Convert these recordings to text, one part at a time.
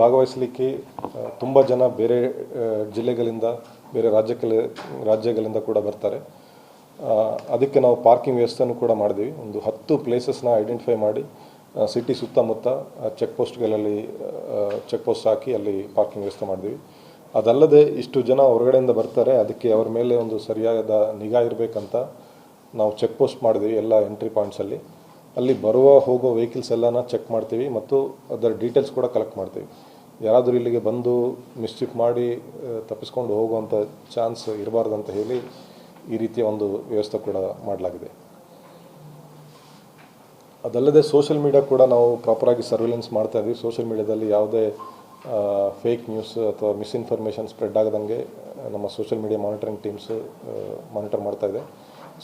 ಭಾಗವಹಿಸಲಿಕ್ಕೆ ತುಂಬ ಜನ ಬೇರೆ ಜಿಲ್ಲೆಗಳಿಂದ, ಬೇರೆ ರಾಜ್ಯಕ್ಕೆ ರಾಜ್ಯಗಳಿಂದ ಕೂಡ ಬರ್ತಾರೆ. ಅದಕ್ಕೆ ನಾವು ಪಾರ್ಕಿಂಗ್ ವ್ಯವಸ್ಥೆನೂ ಕೂಡ ಮಾಡಿದ್ವಿ ಒಂದು ಹತ್ತು ಪ್ಲೇಸಸ್ನ ಐಡೆಂಟಿಫೈ ಮಾಡಿ ಸಿಟಿ ಸುತ್ತಮುತ್ತ ಚೆಕ್ ಪೋಸ್ಟ್ಗಳಲ್ಲಿ ಚೆಕ್ ಪೋಸ್ಟ್ ಹಾಕಿ ಅಲ್ಲಿ ಪಾರ್ಕಿಂಗ್ ವ್ಯವಸ್ಥೆ ಮಾಡಿದ್ವಿ ಅದಲ್ಲದೆ ಇಷ್ಟು ಜನ ಹೊರಗಡೆಯಿಂದ ಬರ್ತಾರೆ. ಅದಕ್ಕೆ ಅವರ ಮೇಲೆ ಒಂದು ಸರಿಯಾದ ನಿಗಾ ಇರಬೇಕಂತ ನಾವು ಚೆಕ್ ಪೋಸ್ಟ್ ಮಾಡಿದ್ವಿ ಎಲ್ಲ ಎಂಟ್ರಿ ಪಾಯಿಂಟ್ಸಲ್ಲಿ ಅಲ್ಲಿ ಬರುವ ಹೋಗೋ ವೆಹಿಕಲ್ಸ್ ಎಲ್ಲನ ಚೆಕ್ ಮಾಡ್ತೀವಿ ಮತ್ತು ಅದರ ಡೀಟೇಲ್ಸ್ ಕೂಡ ಕಲೆಕ್ಟ್ ಮಾಡ್ತೀವಿ. ಯಾರಾದರೂ ಇಲ್ಲಿಗೆ ಬಂದು ಮಿಸ್ಚಿಪ್ ಮಾಡಿ ತಪ್ಪಿಸ್ಕೊಂಡು ಹೋಗುವಂಥ ಚಾನ್ಸ್ ಇರಬಾರ್ದು ಅಂತ ಹೇಳಿ ಈ ರೀತಿಯ ಒಂದು ವ್ಯವಸ್ಥೆ ಕೂಡ ಮಾಡಲಾಗಿದೆ. ಅದಲ್ಲದೆ ಸೋಷಿಯಲ್ ಮೀಡಿಯಾ ಕೂಡ ನಾವು ಪ್ರಾಪರಾಗಿ ಸರ್ವಿಲೆನ್ಸ್ ಮಾಡ್ತಾ ಇದ್ವಿ. ಸೋಷಿಯಲ್ ಮೀಡಿಯಾದಲ್ಲಿ ಯಾವುದೇ ಫೇಕ್ ನ್ಯೂಸ್ ಅಥವಾ ಮಿಸ್ಇನ್ಫಾರ್ಮೇಷನ್ ಸ್ಪ್ರೆಡ್ ಆಗದಂಗೆ ನಮ್ಮ social media monitoring teams monitor ಮಾಡ್ತಾ ಇದೆ.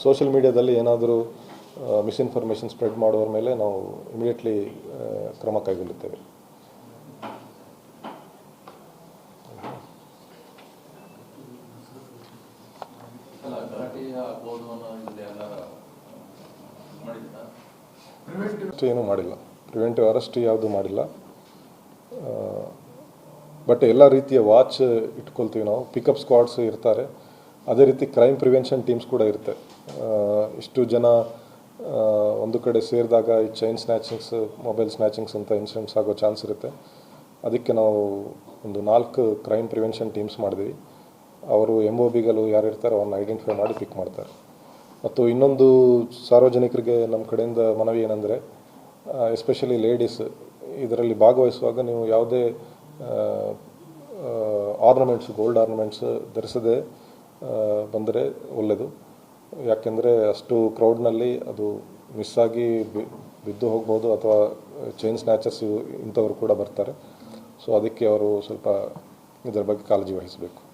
ಸೋಷಿಯಲ್ ಮೀಡಿಯಾದಲ್ಲಿ ಏನಾದರೂ ಮಿಸ್ಇನ್ಫಾರ್ಮೇಷನ್ ಸ್ಪ್ರೆಡ್ ಮಾಡುವವರ ಮೇಲೆ ನಾವು ಇಮಿಡಿಯೇಟ್ಲಿ ಕ್ರಮ ಕೈಗೊಳ್ಳುತ್ತೇವೆ ಏನು ಮಾಡಿಲ್ಲ. ಪ್ರಿವೆಂಟಿವ್ ಅರೆಸ್ಟ್ ಯಾವುದು ಮಾಡಿಲ್ಲ. ಬಟ್ ಎಲ್ಲ ರೀತಿಯ ವಾಚ್ ಇಟ್ಕೊಳ್ತೀವಿ ನಾವು. ಪಿಕಪ್ ಸ್ಕ್ವಾಡ್ಸ್ ಇರ್ತಾರೆ. ಅದೇ ರೀತಿ ಕ್ರೈಮ್ ಪ್ರಿವೆನ್ಷನ್ ಟೀಮ್ಸ್ ಕೂಡ ಇರುತ್ತೆ. ಇಷ್ಟು ಜನ ಒಂದು ಕಡೆ ಸೇರಿದಾಗ ಈ ಚೈನ್ ಸ್ನ್ಯಾಚಿಂಗ್ಸ್ ಮೊಬೈಲ್ ಸ್ನ್ಯಾಚಿಂಗ್ಸ್ ಅಂತ ಇನ್ಸಿಡೆಂಟ್ಸ್ ಆಗೋ ಚಾನ್ಸ್ ಇರುತ್ತೆ. ಅದಕ್ಕೆ ನಾವು ಒಂದು ನಾಲ್ಕು ಕ್ರೈಮ್ ಪ್ರಿವೆನ್ಷನ್ ಟೀಮ್ಸ್ ಮಾಡಿದ್ವಿ. ಅವರು ಎಂ ಒ ಬಿಗಲು ಯಾರು ಇರ್ತಾರೋ ಅವ್ರನ್ನ ಐಡೆಂಟಿಫೈ ಮಾಡಿ ಪಿಕ್ ಮಾಡ್ತಾರೆ. ಮತ್ತು ಇನ್ನೊಂದು ಸಾರ್ವಜನಿಕರಿಗೆ ನಮ್ಮ ಕಡೆಯಿಂದ ಮನವಿ ಏನಂದರೆ ಎಸ್ಪೆಷಲಿ ಲೇಡೀಸ್ ಇದರಲ್ಲಿ ಭಾಗವಹಿಸುವಾಗ ನೀವು ಯಾವುದೇ ಆರ್ನಮೆಂಟ್ಸ್ ಗೋಲ್ಡ್ ಆರ್ನಮೆಂಟ್ಸ್ ಧರಿಸದೆ ಬಂದರೆ ಒಳ್ಳೆಯದು ಯಾಕೆಂದರೆ ಅಷ್ಟು ಕ್ರೌಡ್ನಲ್ಲಿ ಅದು ಮಿಸ್ ಆಗಿ ಬಿದ್ದು ಹೋಗ್ಬೋದು ಅಥವಾ ಚೈನ್ ಸ್ನ್ಯಾಚರ್ಸ್ ಇಂಥವ್ರು ಕೂಡ ಬರ್ತಾರೆ. ಸೊ ಅದಕ್ಕೆ ಅವರು ಸ್ವಲ್ಪ ಇದರ ಬಗ್ಗೆ ಕಾಳಜಿ ವಹಿಸಬೇಕು.